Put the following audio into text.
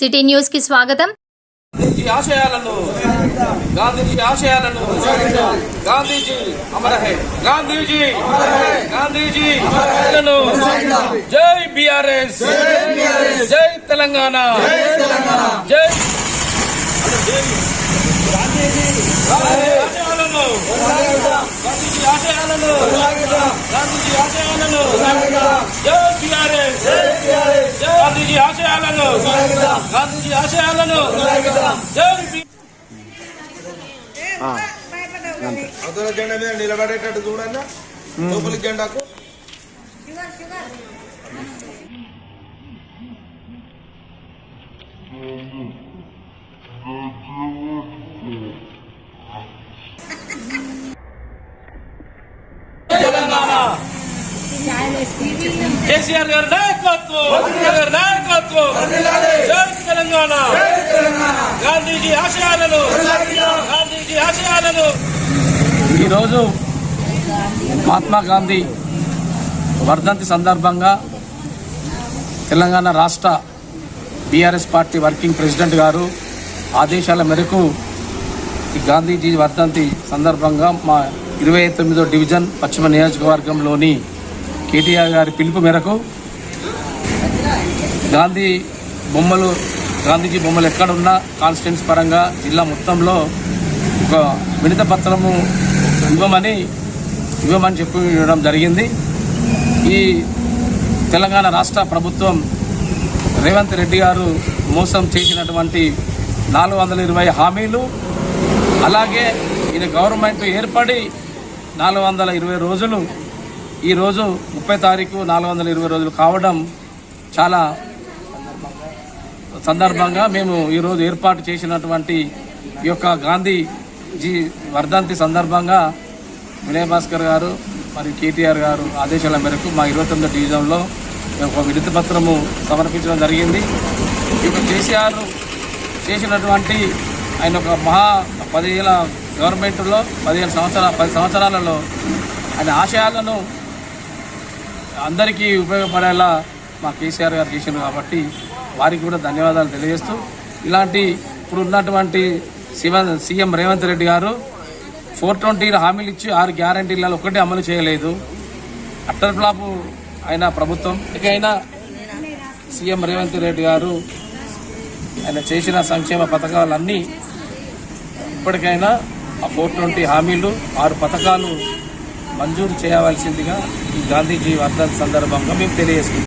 City న్యూస్కి స్వాగతం. గాంధీజీ ఆశయాలను గాంధీజీ ఆశయాలను గాంధీజీ అమర హై గాంధీజీ గాంధీజీ ఆశయాలను జై బిఆర్ఎస్. జై తెలంగాణ. జై ఆశయాలను గాంధీజీ ఆశయాలను గాంధీ ఆశయాలను. జై బిఆర్ఎస్. గాంధీజీ ఆశయాలను గాంధీజీ ఆశయాలను అతల జెండా మీద నిలబడేటట్టు చూడన్నా లోపలి జెండాకు. తెలంగాణ కేసీఆర్ గారి నాయకత్వం గారి నాయకత్వం జై తెలంగాణ. గాంధీజీ ఆశయాలను గాంధీజీ ఆశయాలను. ఈరోజు మహాత్మా గాంధీ వర్ధంతి సందర్భంగా తెలంగాణ రాష్ట్ర బీఆర్ఎస్ పార్టీ వర్కింగ్ ప్రెసిడెంట్ గారు ఆదేశాల మేరకు ఈ గాంధీజీ వర్ధంతి సందర్భంగా మా ఇరవై తొమ్మిదో డివిజన్ పశ్చిమ నియోజకవర్గంలోని కేటీఆర్ గారి పిలుపు మేరకు గాంధీ బొమ్మలు గాంధీజీ బొమ్మలు ఎక్కడున్నా కాన్స్టిట్యూన్స్ పరంగా జిల్లా మొత్తంలో ఒక వినత పత్రము ఇవ్వమని ఇవ్వమని చెప్పి ఇవ్వడం జరిగింది. ఈ తెలంగాణ రాష్ట్ర ప్రభుత్వం రేవంత్ రెడ్డి గారు మోసం చేసినటువంటి నాలుగు వందల ఇరవై హామీలు అలాగే ఈయన గవర్నమెంట్ ఏర్పడి నాలుగు వందల ఇరవై రోజులు ఈరోజు ముప్పై తారీఖు నాలుగు వందల ఇరవై రోజులు కావడం చాలా సందర్భంగా మేము ఈరోజు ఏర్పాటు చేసినటువంటి ఈ యొక్క గాంధీజీ వర్ధంతి సందర్భంగా వినయ్ భాస్కర్ గారు మరియు కేటీఆర్ గారు ఆదేశాల మేరకు మా ఇరవై తొమ్మిది డివిజన్లో మేము ఒక వినతి పత్రము సమర్పించడం జరిగింది. ఈ యొక్క కేసీఆర్ చేసినటువంటి ఆయన ఒక మహా పదిహేల గవర్నమెంట్లో పదిహేను సంవత్సరాల పది సంవత్సరాలలో ఆయన ఆశయాలను అందరికీ ఉపయోగపడేలా మా కేసీఆర్ గారు చేసినారు కాబట్టి వారికి కూడా ధన్యవాదాలు తెలియజేస్తూ ఇలాంటి ఇప్పుడు ఉన్నటువంటి శివ సీఎం రేవంత్ రెడ్డి గారు ఫోర్ ట్వంటీ హామీలు ఇచ్చి ఆరు గ్యారంటీలలో ఒకటి అమలు చేయలేదు. అట్టర్ ఫ్లాపు అయిన ప్రభుత్వం ఇకైనా సీఎం రేవంత్ రెడ్డి గారు ఆయన చేసిన సంక్షేమ పథకాలన్నీ ఇప్పటికైనా ఆ ఫోర్ ట్వంటీ హామీలు ఆరు పథకాలు మంజూరు చేయవలసిందిగా ఈ గాంధీజీ వర్ధన్ సందర్భంగా మేము తెలియజేసుకుంటాం